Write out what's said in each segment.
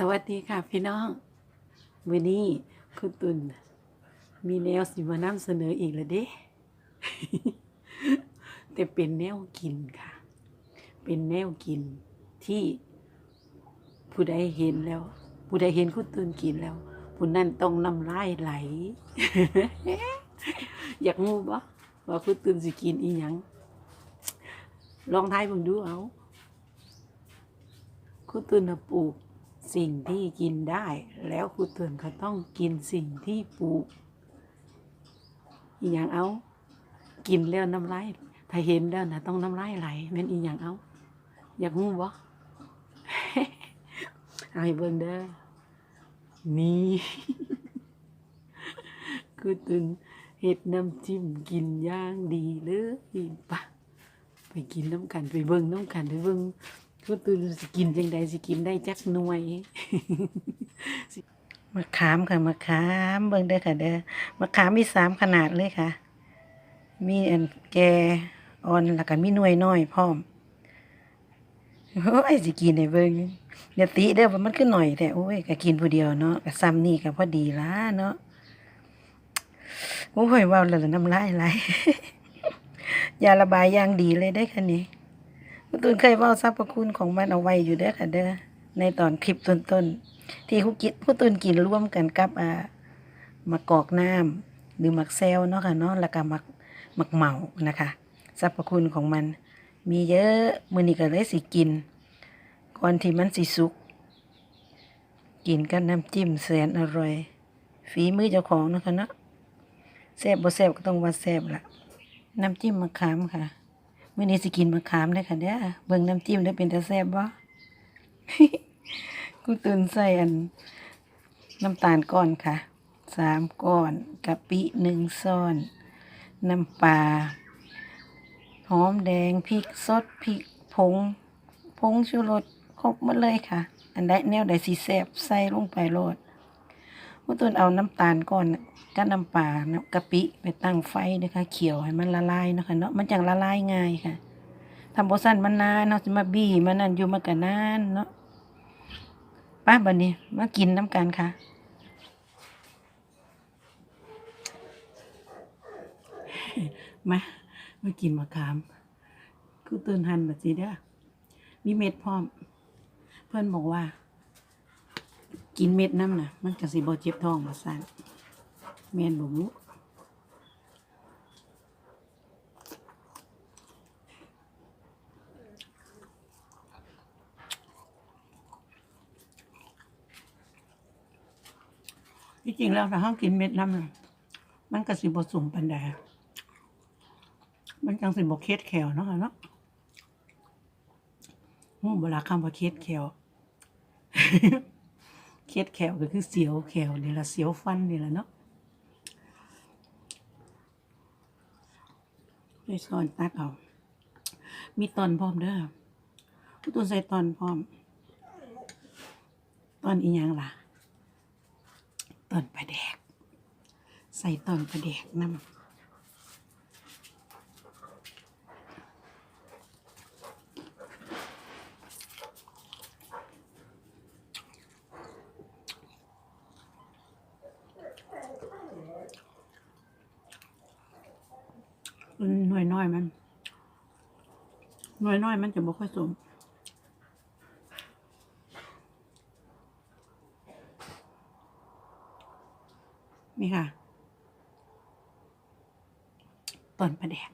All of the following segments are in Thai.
สวัสดีค่ะพี่น้องวันนี้คุณตุนมีแนวสิมานำเสนออีกแล้วเด้ แต่เป็นแนวกินค่ะ เป็นแนวกินที่ผู้ใดเห็นแล้ว ผู้ใดเห็นคุณตุนกินแล้ว ผู้นั้นต้องน้ำลายไหล อยากงูบ่ว่าคุณตุนสิกินอีหยัง ลองทายเบิ่งดูเอา คุณตุนปลูก สิ่งที่กินได้ แล้วคุณตุนก็ต้องกินสิ่งที่ปลูกอีหยังเอา กินแล้วน้ำลายถ้าเห็นแล้วนะต้องน้ำลายไหลแม่นอีหยังเอา อยากงูบ่เอาให้เบิ่งเด้อนี่คุณตุนเฮ็ดน้ำจิ้มกินย่างดีเลยปะไปกินน้ำกันไปเบิ่งน้ำกันไปเบิ่ง คุณตื่นสิกินจังใดสิกินได้จักหน่วย มะขามค่ะมะขามเบิ่งเด้อค่ะเด้อมะขามมีสามขนาดเลยค่ะ มีอันแกอ่อนแล้วก็มีหน่วยน้อยพร้อมโอ้ยสิกินให้เบิ่งอย่าติเด้อว่ามันคือหน่อยแต่โอ้ยก็กินผู้เดียวเนาะก็ซ้ำนี่ก็พอดีละเนาะโอ้ยว้าวแล้วน้ำลายไหลยาระบายอย่างดีเลยได้ค่ะนี่ คุณตูนเคยเว้าสรรพคุณของมันเอาไว้อยู่เด้อค่ะเด้อในตอนคลิปต้นๆที่ผู้กินผู้ตุนกินร่วมกันกับอ่ามะกอกน้ำหรือมักแซวเนาะค่ะเนาะแล้วก็มักมักเหมานะคะสรรพคุณของมัน มีเยอะมือนี้ก็เลยสิกิน ก่อนที่มันสิสุก กินกับน้ำจิ้มแสนอร่อย ฝีมือเจ้าของเนาะคะเนาะแซ่บบ่แซ่บก็ต้องว่าแซ่บล่ะน้ำจิ้มมะขามค่ะ มื้อนี้สิกินมะขามเด้ค่ะเด้อเบิ่งน้ำจิ้มได้เป็นตาแซ่บบ่กูตื่นใส่อัน น้ำตาลก้อนค่ะสามก้อนกะปิหนึ่งซ่อน น้ำปลาหอมแดงพริกสดพริกผงผงชูรสครบหมดเลยค่ะ อันใดแนวใดสีแสบใส่ลงไปโรด กูตื่นเอาน้ำตาลก้อนกับน้ำปลาน้ำกะปิไปตั้งไฟนะคะเคี่ยวให้มันละลายนะคะเนาะมันจังละลายง่ายค่ะทำโบสันมันนานเนาะจะมาบี้มันนั่นอยู่มากันนานเนาะป้าบันนี้มากินน้ำกันค่ะมามากินมะขามคุณตื่นหันแบบสิเด้อมีเม็ดพร้อม เพื่อนบอกว่า กินเม็ดน้ำนะมันก็สิบ่เจ็บท้องมาสั่นแม่นบ่รู้ที่จริงแล้วถ้าเฮากินเม็ดน้ำนะมันก็สิบ่สุ่มปานใดมันจังสิบ่เคล็ดแขวเนาะเนาะฮู้บ่ล่ะคำว่าเคล็ดแขว เคล็ดแขวก็คือเสียวแขวนี่ละเสียวฟันนี่ละเนาะไปสอนตัดเอา มีตอนพร้อมเด้อผู้ตัวใส่ตอนพร้อม ตอนอีหยังล่ะ ตอนปลาแดก ใส่ตอนปลาแดกน้ำห น่วยน้อยมันหน่วยน้อยมันจะบ่ค่อยสมนี่ค่ะตอนประแดก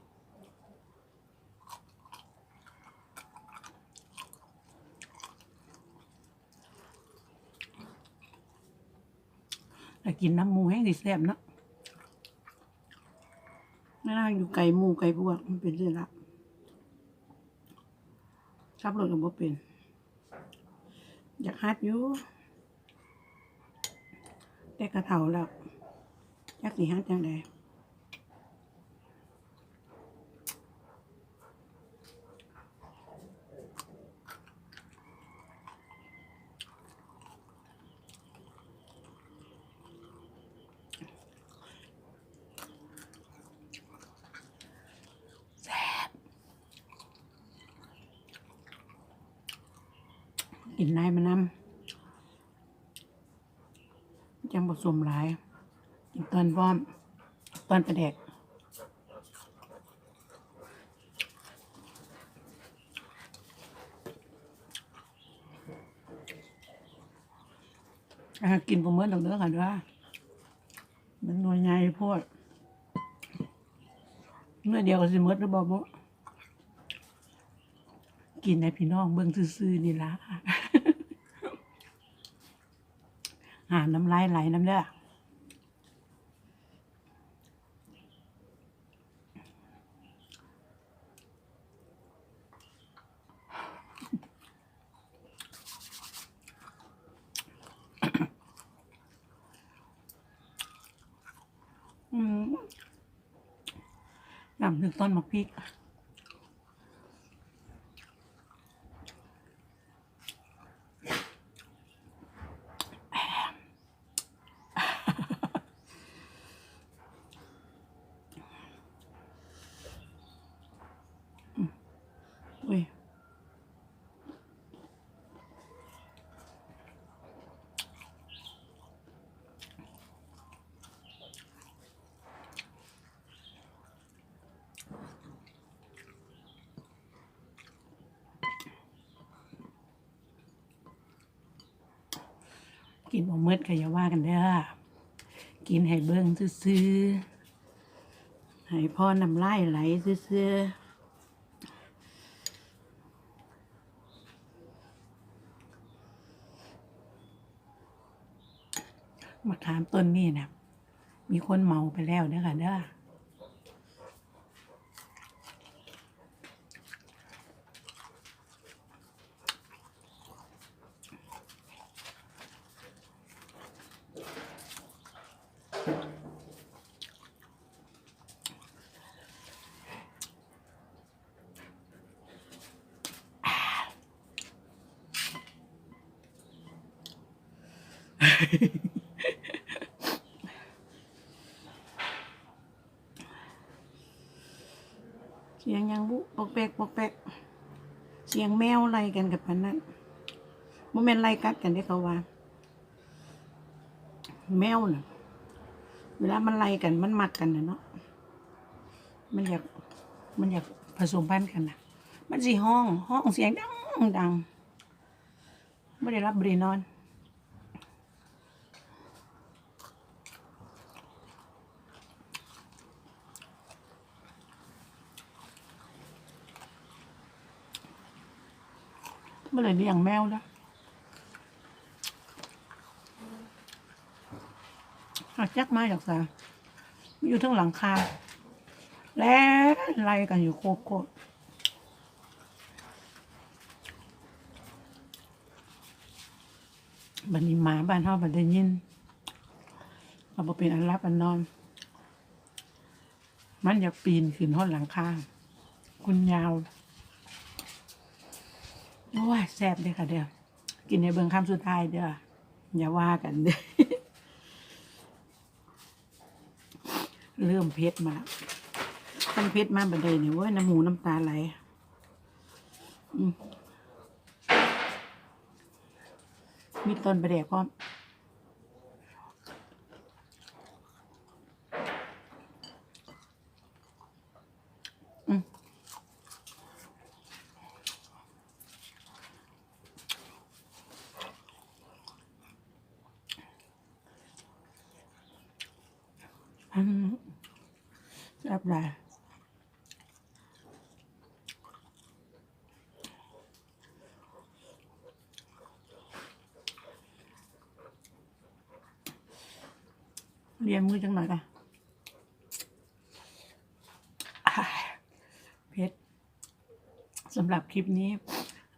แต่กินน้ำมูแห้งสิแซ่บเนาะ น่าอยู่ไก่หมูไก่พวกมันเป็นเรื่องละขับรถกับบ่เป็น อยากฮัดอยู่แต่กระเถาแล้วอยากสีฮัดจังได กินได้มานำจังผสมหลายกินตอนพร้อมตอนประแดกอะกินประเมินดอกเด้อค่ะว่ามันหน่วยใหญ่โพดเมื่อเดียวก็สิหมดหรือบ่บ่กินให้พี่น้องเบิ่งซื่อๆนี่ละ หาน้ำลายไหลน้ำเด้อน้ำถึงต้นมะพริก อุ้ย กินบ่เมืดก็อย่าว่ากันเด้อกินให้เบิ่งซื่อๆให้พ่อน้ำลายไหลซื่อๆมะขามต้นนี่นะมีคนเมาไปแล้วเด้อค่ะเด้อ เสียงยังบุปกแปกปกแปกเสียงแมวไล่กันกับพันนั้นโมเมนไล่กัดกันได้เขาว่า แมวน่ะ เวลามันไล่กันมันมักกันนะเนาะมันอยากมันอยากผสมพันธุ์กันนะมันสิห้อง ห้องเสียงดังดังไม่ได้รับบรินอน เมื่อไหร่เลี้ยงแมวแล้วหักจักม้จากสาอยู่ทั้งหลังคา แล้วไล่กันอยู่โคตรโคตรบันนี้หมาบ้านเฮาบันได้ยินเราบอเป็นอันรับอันนอน มันอยากปีนขึ้นห้องหลังคา คุณยาว โอ้ยแซ่บเลยค่ะเด้อกินในเบิงคำสุดท้ายเด้ออย่าว่ากันเด้อเริ่มเผ็ดมาตั้งเผ็ดมาบันไดเนี่ยว่าน้ำหมูน้ำตาไหลมีต้นประเดี๋ยวก็ อืมแซ่บหลายเรียนมือจังหน่อยก่ะเพชรสำหรับคลิปนี้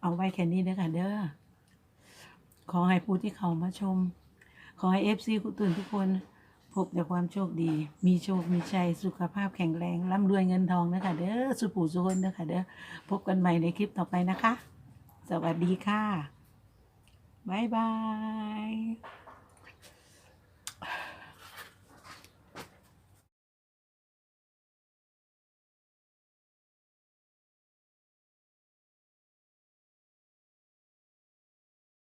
เอาไว้แค่นี้เด้อค่ะเด้อ ขอให้ผู้ที่เขามาชม ขอให้เอฟซีคุณตื่นทุกคน พบแต่ความโชคดี มีโชค มีชัย สุขภาพแข็งแรง ร่ำรวยเงินทองนะคะเด้อ สุปู่สุคนนะคะเด้อ พบกันใหม่ในคลิปต่อไปนะคะ สวัสดีค่ะ บ๊ายบาย